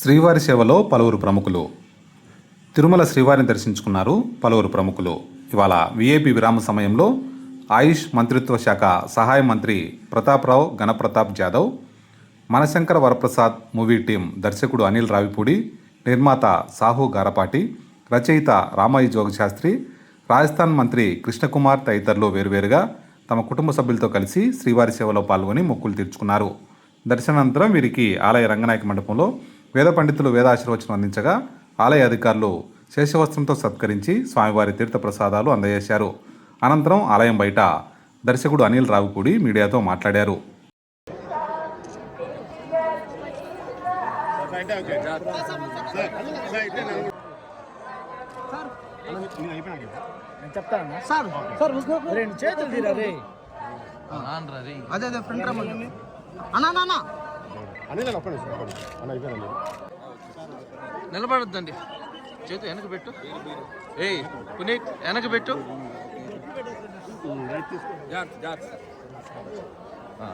శ్రీవారి సేవలో పలువురు ప్రముఖులు. తిరుమల శ్రీవారిని దర్శించుకున్నారు పలువురు ప్రముఖులు. ఇవాళ విఐపి విరామ సమయంలో ఆయుష్ మంత్రిత్వ శాఖ సహాయ మంత్రి ప్రతాప్రావు గణప్రతాప్ జాదవ్ మనశంకర వరప్రసాద్ మూవీ టీం దర్శకుడు అనిల్ రావిపూడి నిర్మాత సాహు గారపాటి రచయిత రామాయి జోగశాస్త్రి రాజస్థాన్ మంత్రి కృష్ణకుమార్ తదితరులు వేరువేరుగా తమ కుటుంబ సభ్యులతో కలిసి శ్రీవారి సేవలో పాల్గొని మొక్కులు తీర్చుకున్నారు. దర్శనానంతరం వీరికి ఆలయ రంగనాయక మండపంలో వేద పండితులు వేదాశీర్వచనం అందించగా ఆలయ అధికారులు శేషవస్త్రంతో సత్కరించి స్వామివారి తీర్థ ప్రసాదాలు అందజేశారు. అనంతరం ఆలయం బయట దర్శకుడు అనిల్ రావుపూడి మీడియాతో మాట్లాడారు. నేను చెప్తాను సార్ సార్. రెండు చేతులు తీరా రే? అదే అదే ఫ్రంట్ రమ్మని అన్నా. అన్నా, అన్నా నిలబడద్దండి. చేతు వెనక పెట్టు. ఏయ్ పునీత్ వెనక పెట్టు. ఆ.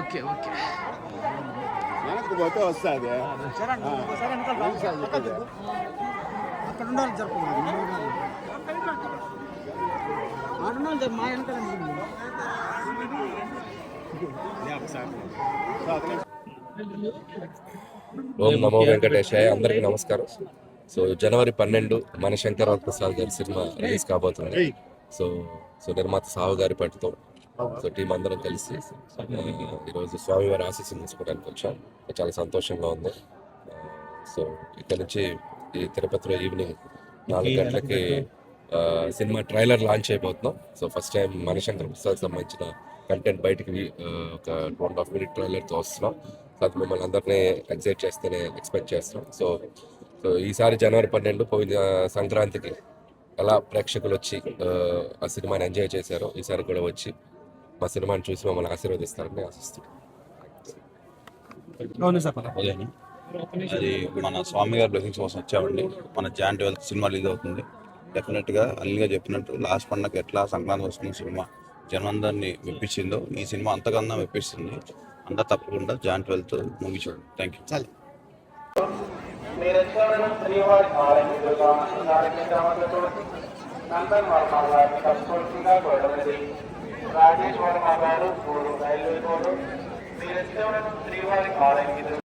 Okay okay. వెనక్కి పోతే వస్తుంది. అక్కడ ఉండాలి మా వెనకాల. ఓం నమో వెంకటేశాయ అందరికీ నమస్కారం. సో జనవరి పన్నెండు మన శంకర్ ప్రసాద్ గారి సినిమా రిలీజ్ కాబోతుంది. సో సో నిర్మాత సావు గారి పట్టుతో సో టీం అందరం కలిసి ఈరోజు స్వామివారి ఆశీస్సులు తీసుకోవడానికి వచ్చాం. చాలా సంతోషంగా ఉంది. సో ఇక్కడ నుంచి ఈ తిరుపతిలో ఈవినింగ్ నాలుగు గంటలకి సినిమా ట్రైలర్ లాంచ్ అయిపోతున్నాం. సో ఫస్ట్ టైం మనశంకర్ ప్రసాద్ సంబంధించిన కంటెంట్ బయటికి ఒక టూ అండ్ హాఫ్ మినిట్ ట్రైలర్తో వస్తున్నాం. సో అది మిమ్మల్ని అందరినీ ఎగ్జైట్ చేస్తేనే ఎక్స్పెక్ట్ చేస్తున్నాం. సో సో ఈసారి జనవరి పన్నెండు పోయిన సంక్రాంతికి ఎలా ప్రేక్షకులు వచ్చి ఆ సినిమాని ఎంజాయ్ చేశారో. ఈసారి కూడా వచ్చి మా సినిమాని చూసి మమ్మల్ని ఆశీర్వదిస్తారని ఆశిస్తున్నాం. ఉదయం అది మన స్వామి గారి బ్లెసింగ్స్ కోసం వచ్చామండి. మన జాన్ ట్వెల్త్ సినిమా రిలీజ్ అవుతుంది. డెఫినెట్గా అల్లిగా చెప్పినట్టు లాస్ట్ పండగ ఎట్లా సంక్రాంతి వస్తున్న సినిమా జనందరినీ మెప్పించిందో ఈ సినిమా అంతకన్నా మెప్పిస్తుంది. అంతా తప్పకుండా జాన్ ట్వెల్త్ మూవీ చూడండి. థ్యాంక్ యూ నందన్ వర్మ గారిని రాజేష్ వర్మ గారు మూడు రైల్వే కోడ్ శ్రీవారి కాలేజీ.